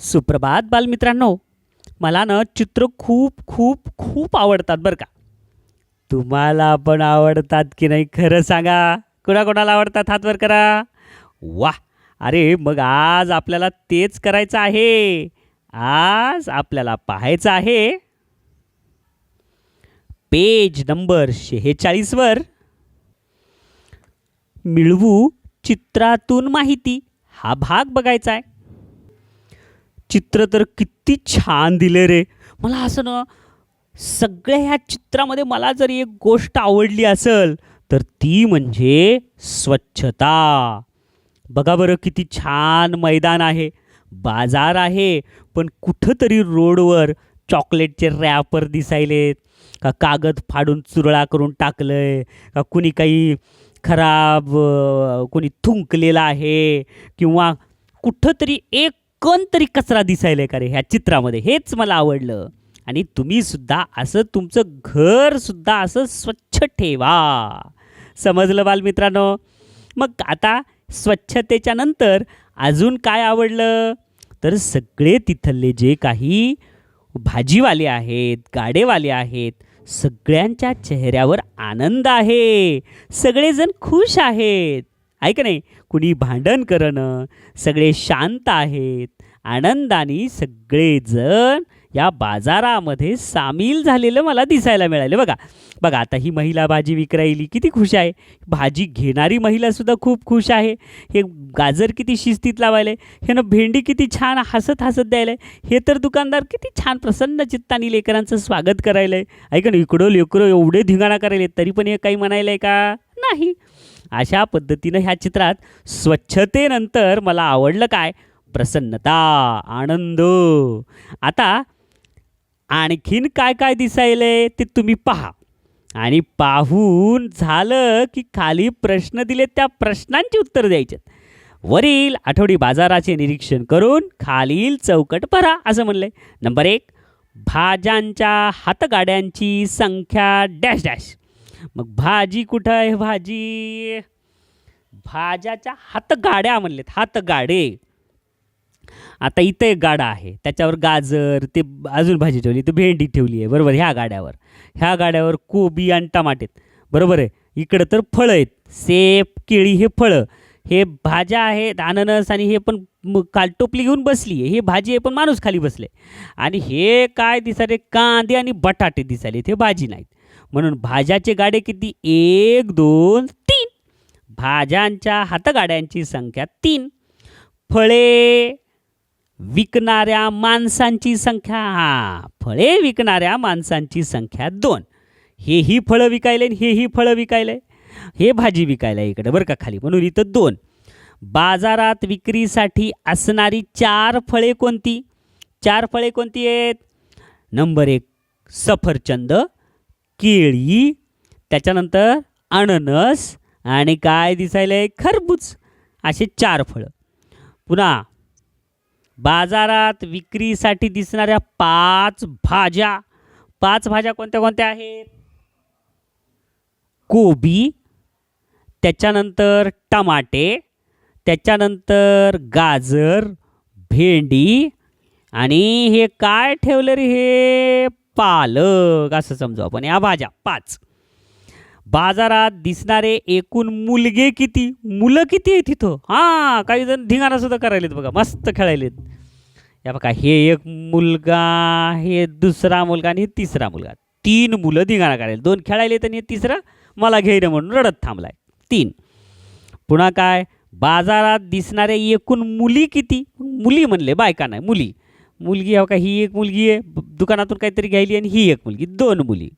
सुप्रभात बालमित्रांनो. मला ना चित्र खूप खूप खूप आवडतात बरं का. तुम्हाला पण आवडतात की नाही खरं सांगा. कोणाकोणाला आवडतात हातवर करा. वा अरे मग आज आपल्याला तेच करायचं आहे. आज आपल्याला पाहायचं आहे. पेज नंबर शेहेचाळीसवर मिळवू चित्रातून माहिती. हा भाग बघायचा आहे. चित्र तर किती छान दिले रे. मला असं ना सगळ्या ह्या चित्रामध्ये मला जर एक गोष्ट आवडली असेल तर ती म्हणजे स्वच्छता. बघा बरं किती छान मैदान आहे. बाजार आहे पण कुठंतरी रोडवर चॉकलेटचे रॅपर दिसायलेत. का कागद फाडून चुरळा करून टाकलंय. का कुणी काही खराब कुणी थुंकलेलं थुंकलेला आहे. किंवा कुठंतरी एक कण तरी कचरा दिसायला का रे ह्या चित्रामध्ये? हेच मला आवडलं. आणि तुम्ही सुद्धा असं तुमचं घर सुद्धा असं स्वच्छ ठेवा. समजलं बालमित्रांनो? मग आता स्वच्छतेच्या नंतर अजून काय आवडलं? तर सगळे तिथले जे काही भाजीवाले आहेत गाडेवाले आहेत सगळ्यांच्या चेहऱ्यावर आनंद आहे. सगळेजण खुश आहेत. ऐक नाही? कुणी भांडण करणं सगळे शांत आहेत आनंदाने सगळेजण या बाजारामध्ये सामील झालेलं मला दिसायला मिळाले. बघा बघा आता ही महिला भाजी विक्रायली किती खुश आहे. भाजी घेणारी महिलासुद्धा खूप खुश आहे. हे गाजर किती शिस्तीत लावायले हे ना भेंडी किती छान हसत हसत द्यायला हे तर दुकानदार किती छान प्रसन्न चित्तानी लेकरांचं स्वागत करायला. आहे ऐका ना इकडं लेकरं एवढे धिंगाणा करायले तरी पण हे काही म्हणायला आहे का? नाही. अशा पद्धतीनं ह्या चित्रात स्वच्छतेनंतर मला आवडलं काय? प्रसन्नता आनंद. आता आणखीन काय काय दिसायले ते तुम्ही पहा. आणि पाहून झालं की खाली प्रश्न दिले त्या प्रश्नांची उत्तरं द्यायचे वरील आठवडी बाजाराचे निरीक्षण करून खालील चौकट भरा असं म्हणलंय. नंबर एक भाज्यांच्या हातगाड्यांची संख्या डॅश डॅश. मग भाजी कुठं आहे भाजी? भाज्याच्या हातगाड्या म्हणलेत हातगाडे. आता इथं एक गाडा आहे त्याच्यावर गाजर ते अजून भाजी ठेवली तर भेंडी ठेवली आहे बरोबर? ह्या गाड्यावर. ह्या गाड्यावर कोबी आणि टमाटेत बरोबर आहे? इकडं तर फळं आहेत सेब केळी हे फळं. हे भाज्या आहेत अननस आणि हे पण कालटोपली घेऊन बसली आहे हे भाजी आहे पण माणूस खाली बसले. आणि हे काय दिसाले कांदे आणि बटाटे दिसाले ते भाजी नाहीत. म्हणून भाज्याचे गाडे किती? एक दोन तीन. भाज्यांच्या हातगाड्यांची संख्या तीन. फळे विकणाऱ्या माणसांची संख्या हा फळे विकणाऱ्या माणसांची संख्या दोन. हेही फळं विकायले आणि हेही फळं विकायले. हे भाजी विकायला इकडे बरं का खाली. म्हणून इथं दोन. बाजारात विक्रीसाठी असणारी चार फळे कोणती? चार फळे कोणती आहेत? नंबर एक सफरचंद. केळी त्याच्यानंतर अननस आणि काय दिसायलंय? खरबूज. असे चार फळं. पुन्हा बाजारात विक्रीसाठी दिसणाऱ्या पाच भाज्या. पाच भाज्या कोणत्या कोणत्या आहेत? कोबी त्याच्यानंतर टमाटे त्याच्यानंतर गाजर भेंडी आणि हे काय ठेवलं रे हे? पालक असं समजू आपण. या भाज्या पाच. बाजारात दिसणारे एकूण मुलगे किती? मुलं किती आहेत तिथं हां काही जण धिंगाणा सुद्धा करायलेत बघा मस्त खेळायलेत. या बघा हे एक मुलगा हे दुसरा मुलगा आणि हे तिसरा मुलगा. तीन मुलं धिंगाणा करायला दोन खेळायलेत आणि हे तिसरं. मला घेईन म्हणून रडत थांबलाय. तीन. पुन्हा काय? बाजारात दिसणारे एकूण मुली किती? मुली म्हणले बायका नाही मुली. मुलगी हो का ही एक मुलगी आहे. दुकानातून काहीतरी घ्यायली आणि ही एक मुलगी दोन मुली.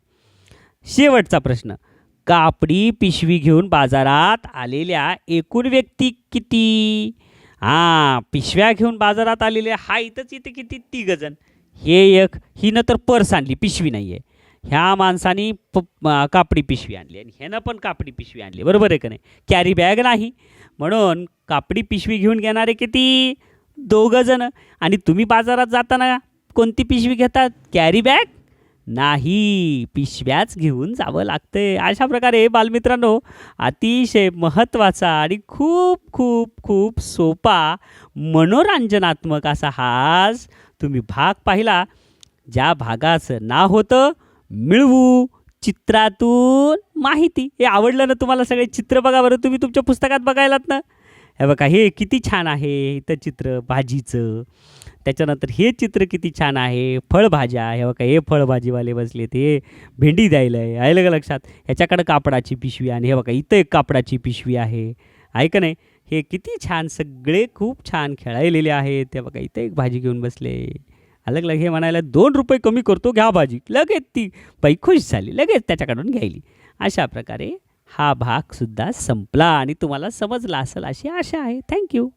शेवटचा प्रश्न. कापडी पिशवी घेऊन बाजारात आलेल्या एकूण व्यक्ती किती? हां पिशव्या घेऊन बाजारात आलेल्या हा इथंच इथे किती? तिघजण हे एक हिनं तर पर्स आणली पिशवी नाही आहे ह्या माणसाने प कापडी पिशवी आणली आणि ह्यानं पण कापडी पिशवी आणली. बरोबर आहे का नाही? कॅरी बॅग नाही. म्हणून कापडी पिशवी घेऊन घेणारे किती? दोघं जण. आणि तुम्ही बाजारात जाताना कोणती पिशवी घेतात कॅरी बॅग नाही पिशव्याच घेऊन जावं लागते अशा प्रकारे बालमित्रांनो अतिशय महत्त्वाचा आणि खूप खूप खूप सोपा मनोरंजनात्मक असा हाच तुम्ही भाग पाहिला. ज्या भागाचं नाव होतं मिळवू चित्रातून माहिती. हे आवडलं ना तुम्हाला सगळे चित्र बघा बरं? तुम्ही तुमच्या पुस्तकात बघायलात ना? हे बघा हे किती छान आहे इथं चित्र भाजीचं. त्याच्यानंतर हे चित्र किती छान आहे फळभाज्या. हे बघा हे फळभाजीवाले बसले ते. भेंडी द्यायला आहे. आलं का लक्षात? ह्याच्याकडं कापडाची पिशवी आणि हे बघा इथं एक कापडाची पिशवी आहे. आहे का नाही? हे किती छान सगळे खूप छान खेळायलेले आहेत. ते बघा इथं एक भाजी घेऊन बसले. अलग लग? हे म्हणायला दोन रुपये कमी करतो घ्या भाजी. लगेच ती बाई खुश झाली लगेच त्याच्याकडून घ्यायली. अशा प्रकारे हा भागसुद्धा संपला आणि तुम्हाला समजला असेल अशी आशा आहे. थँक्यू